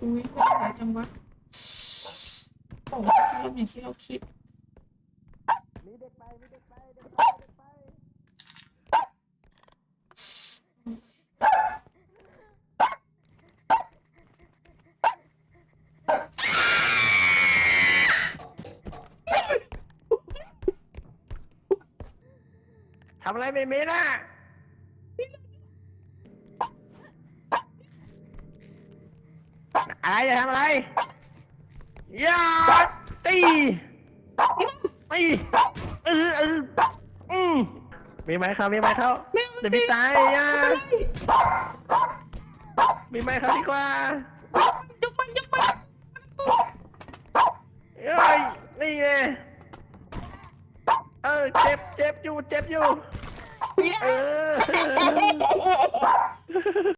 อุ้ยไม่หายจังวะโอ้ยคิดลบอย่างที่เราคิดมีเด็กไปมีเด็กไปเด็กไปเด็กไปทำอะไรไม่มีนะ อะไรจะทำอะไรอย่าตีตีเออเอออืมมีไหมครับมีไหมเขาไม่เอาจะไม่มีตีตายอะมีไหมเขาดีกว่ายกมันยกมันเอ้ยนี่ไงเออเจ็บเจ็บอยู่เจ็บอยู่เออ